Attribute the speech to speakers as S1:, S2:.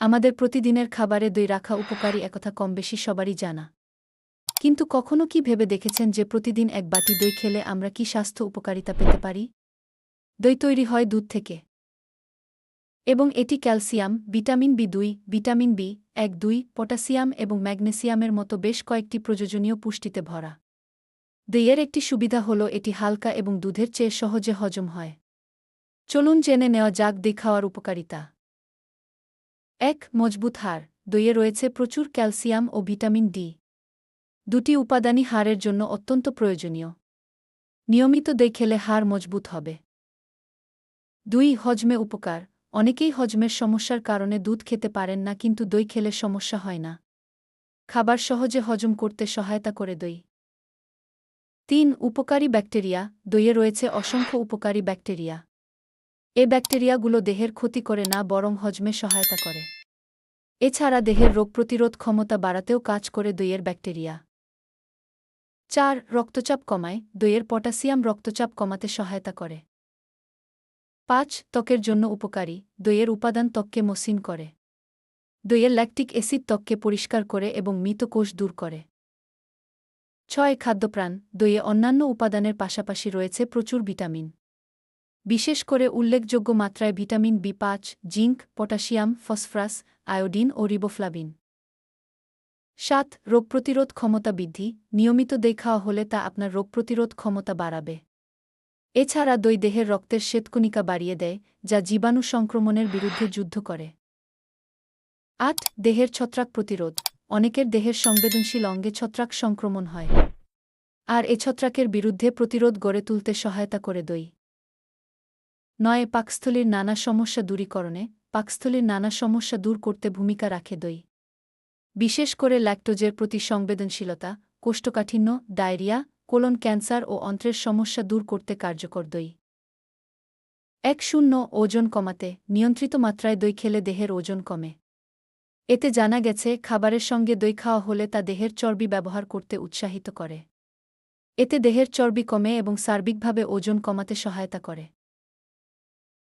S1: আমাদের প্রতিদিনের খাবারে দই রাখা উপকারী একথা কম বেশি সবারই জানা। কিন্তু কখনো কি ভেবে দেখেছেন যে প্রতিদিন এক বাটি দই খেলে আমরা কি স্বাস্থ্য উপকারিতা পেতে পারি? দই তৈরি হয় দুধ থেকে। এবং এটি ক্যালসিয়াম, ভিটামিন বি দুই, ভিটামিন বি এক দুই, পটাসিয়াম এবং ম্যাগনেসিয়ামের মতো বেশ কয়েকটি প্রয়োজনীয় পুষ্টিতে ভরা। দইয়ের একটি সুবিধা হল এটি হালকা এবং দুধের চেয়ে সহজে হজম হয়। চলুন জেনে নেওয়া যাক দই খাওয়ার উপকারিতা। এক মজবুত হাড়, দইয়ে রয়েছে প্রচুর ক্যালসিয়াম ও ভিটামিন ডি। দুটি উপাদানই হাড়ের জন্য অত্যন্ত প্রয়োজনীয়। নিয়মিত দই খেলে হাড় মজবুত হবে। দুই, হজমে উপকার। অনেকেই হজমের সমস্যার কারণে দুধ খেতে পারেন না, কিন্তু দই খেলে সমস্যা হয় না। খাবার সহজে হজম করতে সহায়তা করে দই। তিন, উপকারী ব্যাকটেরিয়া। দইয়ে রয়েছে অসংখ্য উপকারী ব্যাকটেরিয়া। এ ব্যাকটেরিয়াগুলো দেহের ক্ষতি করে না, বরং হজমে সহায়তা করে। এছাড়া দেহের রোগ প্রতিরোধ ক্ষমতা বাড়াতেও কাজ করে দইয়ের ব্যাকটেরিয়া। চার, রক্তচাপ কমায়, দইয়ের পটাসিয়াম রক্তচাপ কমাতে সহায়তা করে। পাঁচ, ত্বকের জন্য উপকারী, দইয়ের উপাদান ত্বককে মসৃণ করে। দইয়ের ল্যাকটিক অ্যাসিড ত্বককে পরিষ্কার করে এবং মৃত কোষ দূর করে। ছয়, খাদ্যপ্রাণ, দইয়ে অন্যান্য উপাদানের পাশাপাশি রয়েছে প্রচুর ভিটামিন। বিশেষ করে উল্লেখযোগ্য মাত্রায় ভিটামিন বি পাঁচ, জিঙ্ক, পটাশিয়াম, ফসফরাস, আয়োডিন ও রিবোফ্লাবিন সাত, রোগ প্রতিরোধ ক্ষমতা বৃদ্ধি। নিয়মিত খাওয়া হলে তা আপনার রোগ প্রতিরোধ ক্ষমতা বাড়াবে। এছাড়া দই, দেহের রক্তের শ্বেতকণিকা বাড়িয়ে দেয়, যা জীবাণু সংক্রমণের বিরুদ্ধে যুদ্ধ করে। আট, দেহের ছত্রাক প্রতিরোধ। অনেকের দেহের সংবেদনশীল অঙ্গে ছত্রাক সংক্রমণ হয়। আর এ ছত্রাকের বিরুদ্ধে প্রতিরোধ গড়ে তুলতে সহায়তা করে দই। নয় পাকস্থলীর নানা সমস্যা দূরীকরণে পাকস্থলীর নানা সমস্যা দূর করতে ভূমিকা রাখে দই। বিশেষ করে ল্যাক্টোজের প্রতি সংবেদনশীলতা, কোষ্ঠকাঠিন্য, ডায়রিয়া, কোলন ক্যান্সার ও অন্ত্রের সমস্যা দূর করতে কার্যকর দই। এক শূন্য ওজন কমাতে নিয়ন্ত্রিত মাত্রায় দই খেলে দেহের ওজন কমে। এতে জানা গেছে, খাবারের সঙ্গে দই খাওয়া হলে তা দেহের চর্বি ব্যবহার করতে উৎসাহিত করে। এতে দেহের চর্বি কমে এবং সার্বিকভাবে ওজন কমাতে সহায়তা করে।